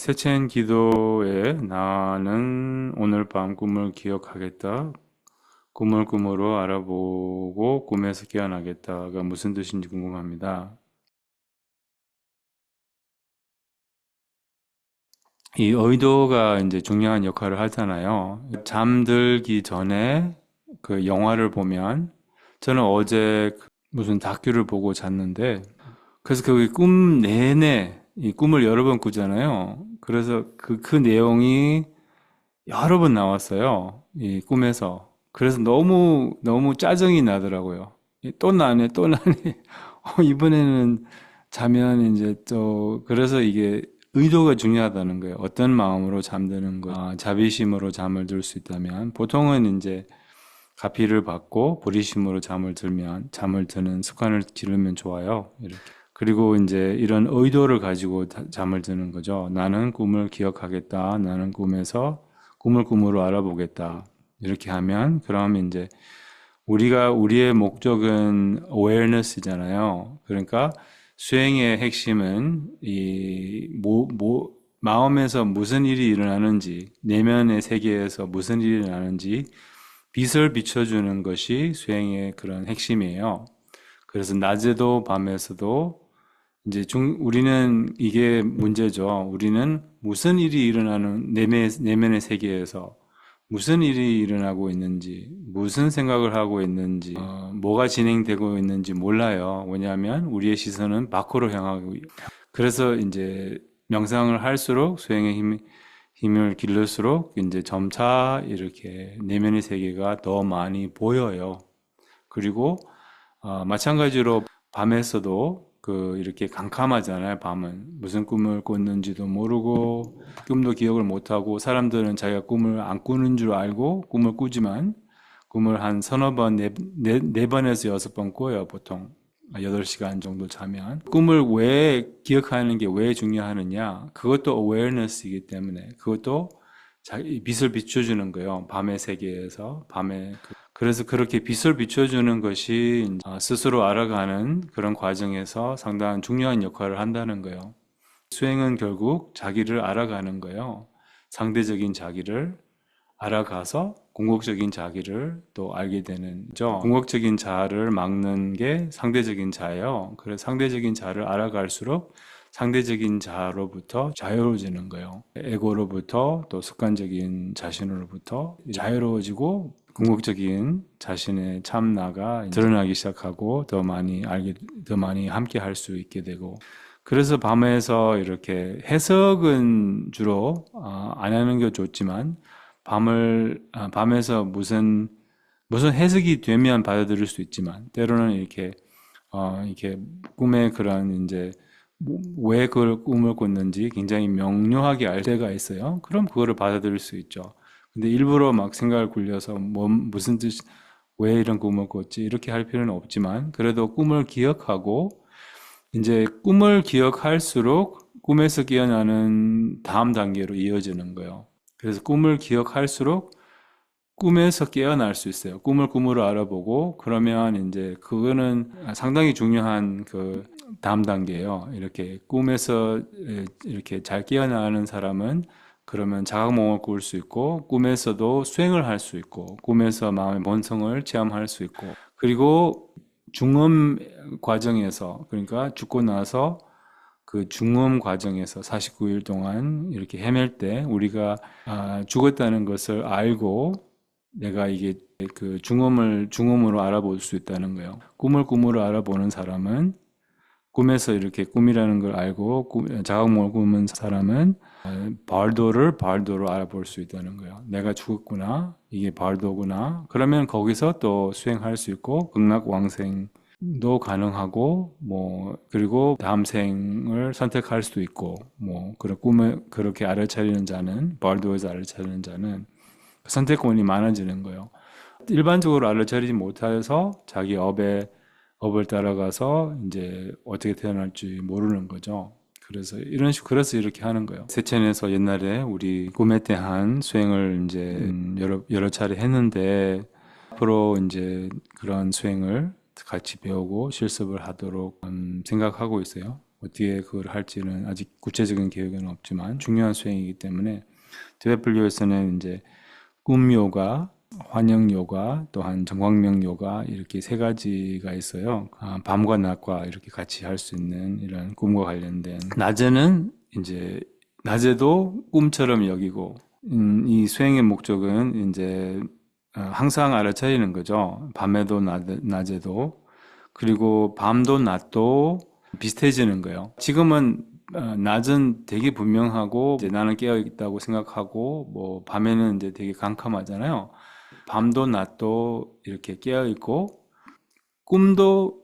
세첸 기도에 나는 오늘 밤 꿈을 기억하겠다. 꿈을 꿈으로 알아보고 꿈에서 깨어나겠다가 무슨 뜻인지 궁금합니다. 이 의도가 이제 중요한 역할을 하잖아요. 잠들기 전에 그 영화를 보면 저는 어제 그 무슨 다큐를 보고 잤는데 그래서 그 꿈 내내 이 꿈을 여러 번 꾸잖아요. 그래서 그, 그 내용이 여러 번 나왔어요. 이 꿈에서. 그래서 너무, 너무 짜증이 나더라고요. 이또 나네, 또 나네. 어, 이번에는 자면 이제 또, 그래서 이게 의도가 중요하다는 거예요. 어떤 마음으로 잠드는 거. 아, 자비심으로 잠을 들 수 있다면. 보통은 이제 가피를 받고 보리심으로 잠을 들면, 잠을 드는 습관을 기르면 좋아요. 이렇게. 그리고 이제 이런 의도를 가지고 다- 잠을 드는 거죠. 나는 꿈을 기억하겠다. 나는 꿈에서 꿈을 꿈으로 알아보겠다. 이렇게 하면, 그럼 이제 우리가, 우리의 목적은 awareness잖아요. 그러니까 수행의 핵심은 이, 뭐, 뭐, 마음에서 무슨 일이 일어나는지, 내면의 세계에서 무슨 일이 일어나는지 빛을 비춰주는 것이 수행의 그런 핵심이에요. 그래서 낮에도 밤에서도 이제 중, 우리는 이게 문제죠. 우리는 무슨 일이 일어나는 내면, 내면의 세계에서 무슨 일이 일어나고 있는지, 무슨 생각을 하고 있는지, 어, 뭐가 진행되고 있는지 몰라요. 왜냐하면 우리의 시선은 밖으로 향하고, 있- 그래서 이제 명상을 할수록 수행의 힘, 힘을 기를수록 이제 점차 이렇게 내면의 세계가 더 많이 보여요. 그리고 어, 마찬가지로 밤에서도 그 이렇게 캄캄하잖아요, 밤은. 무슨 꿈을 꿨는지도 모르고, 꿈도 기억을 못하고, 사람들은 자기가 꿈을 안 꾸는 줄 알고, 꿈을 꾸지만, 꿈을 한 서너 번, 네, 네, 네 번에서 여섯 번 꿔요, 보통. 8시간 정도 자면. 꿈을 왜 기억하는 게 왜 중요하느냐? 그것도 awareness이기 때문에, 그것도 자기 빛을 비춰주는 거예요. 밤의 세계에서, 밤에. 그- 그래서 그렇게 빛을 비춰주는 것이 어, 스스로 알아가는 그런 과정에서 상당한 중요한 역할을 한다는 거예요. 수행은 결국 자기를 알아가는 거예요. 상대적인 자기를 알아가서 궁극적인 자기를 또 알게 되는 거죠. 궁극적인 자를 막는 게 상대적인 자예요. 그래서 상대적인 자를 알아갈수록 상대적인 자로부터 자유로워지는 거예요. 에고로부터 또 습관적인 자신으로부터 자유로워지고 궁극적인 자신의 참나가 드러나기 시작하고 더 많이 알게, 더 많이 함께 할 수 있게 되고 그래서 밤에서 이렇게 해석은 주로 아, 안 하는 게 좋지만 밤을 아, 밤에서 무슨 무슨 해석이 되면 받아들일 수 있지만 때로는 이렇게 어 이렇게 꿈의 그런 이제 뭐- 왜 그걸 꿈을 꿨는지 굉장히 명료하게 알 때가 있어요. 그럼 그거를 받아들일 수 있죠. 근데 일부러 막 생각을 굴려서 뭐 무슨 뜻, 왜 이런 꿈을 꿨지 이렇게 할 필요는 없지만 그래도 꿈을 기억하고 이제 꿈을 기억할수록 꿈에서 깨어나는 다음 단계로 이어지는 거예요. 그래서 꿈을 기억할수록 꿈에서 깨어날 수 있어요. 꿈을 꿈으로 알아보고 그러면 이제 그거는 상당히 중요한 그 다음 단계예요. 이렇게 꿈에서 에, 이렇게 잘 깨어나는 사람은 그러면 자각몽을 꿀수 있고 꿈에서도 수행을 할 수 있고 꿈에서 마음의 본성을 체험할 수 있고 그리고 중음 과정에서 그러니까 죽고 나서 그 중음 과정에서 49일 동안 이렇게 헤맬 때 우리가 아, 죽었다는 것을 알고 내가 이게 그 중음을 중음으로 알아볼 수 있다는 거예요. 꿈을 꿈으로 알아보는 사람은 꿈에서 이렇게 꿈이라는 걸 알고 꿈- 자각몽을 꾸는 사람은 어, 발도를 발도로 알아볼 수 있다는 거예요. 내가 죽었구나. 이게 발도구나. 그러면 거기서 또 수행할 수 있고 극락왕생도 가능하고 뭐 그리고 다음 생을 선택할 수도 있고 뭐 그런 꿈을 그렇게 알아차리는 자는 발도에서 알아차리는 자는 선택권이 많아지는 거예요. 일반적으로 알아차리지 못해서 자기 업에 업을 따라가서 이제 어떻게 태어날지 모르는 거죠. 그래서 이런 식, 그래서 이렇게 하는 거예요. 세천에서 옛날에 우리 꿈에 대한 수행을 이제 음, 여러, 여러 차례 했는데 앞으로 이제 그런 수행을 같이 배우고 실습을 하도록 음, 생각하고 있어요. 어떻게 그걸 할지는 아직 구체적인 계획은 없지만 중요한 수행이기 때문에 티베트 불교에서는 이제 꿈 요가, 환영 요가, 또한 정광명 요가 이렇게 세 가지가 있어요. 아, 밤과 낮과 이렇게 같이 할 수 있는 이런 꿈과 관련된 낮에는 이제 낮에도 꿈처럼 여기고 음, 이 수행의 목적은 이제 어, 항상 알아차리는 거죠. 밤에도 낮, 낮에도 그리고 밤도 낮도 비슷해지는 거예요. 지금은 어, 낮은 되게 분명하고 이제 나는 깨어 있다고 생각하고 뭐 밤에는 이제 되게 깜깜하잖아요. 밤도 낮도 이렇게 깨어 있고 꿈도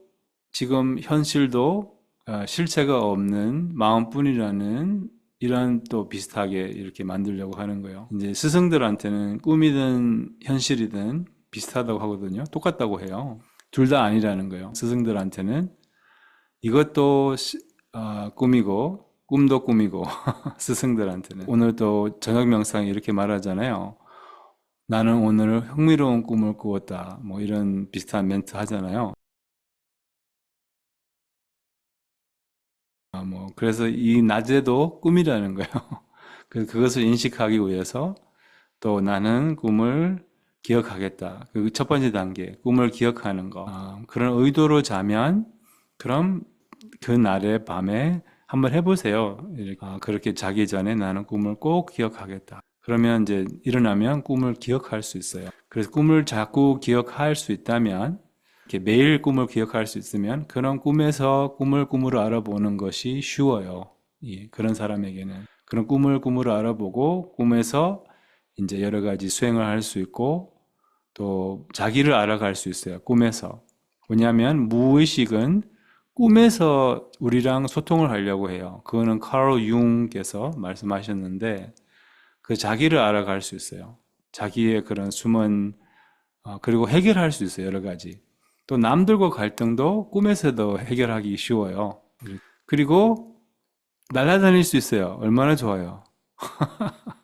지금 현실도 어, 실체가 없는 마음뿐이라는 이런 또 비슷하게 이렇게 만들려고 하는 거예요. 이제 스승들한테는 꿈이든 현실이든 비슷하다고 하거든요. 똑같다고 해요. 둘 다 아니라는 거예요. 스승들한테는 이것도 시- 어, 꿈이고 꿈도 꿈이고 스승들한테는 오늘도 저녁 명상에 이렇게 말하잖아요. 나는 오늘 흥미로운 꿈을 꾸었다. 뭐 이런 비슷한 멘트 하잖아요. 아, 뭐 그래서 이 낮에도 꿈이라는 거예요. 그래서 그것을 인식하기 위해서 또 나는 꿈을 기억하겠다. 그 첫 번째 단계, 꿈을 기억하는 거. 아, 그런 의도로 자면 그럼 그 날의 밤에 한번 해보세요. 아, 그렇게 자기 전에 나는 꿈을 꼭 기억하겠다. 그러면 이제 일어나면 꿈을 기억할 수 있어요. 그래서 꿈을 자꾸 기억할 수 있다면, 이렇게 매일 꿈을 기억할 수 있으면 그런 꿈에서 꿈을 꿈으로 알아보는 것이 쉬워요. 예, 그런 사람에게는. 그런 꿈을 꿈으로 알아보고 꿈에서 이제 여러 가지 수행을 할 수 있고 또 자기를 알아갈 수 있어요. 꿈에서. 왜냐하면 무의식은 꿈에서 우리랑 소통을 하려고 해요. 그거는 카로 융께서 말씀하셨는데 그 자기를 알아갈 수 있어요. 자기의 그런 숨은 어, 그리고 해결할 수 있어요. 여러 가지. 또 남들과 갈등도 꿈에서도 해결하기 쉬워요. 그리고 날아다닐 수 있어요. 얼마나 좋아요.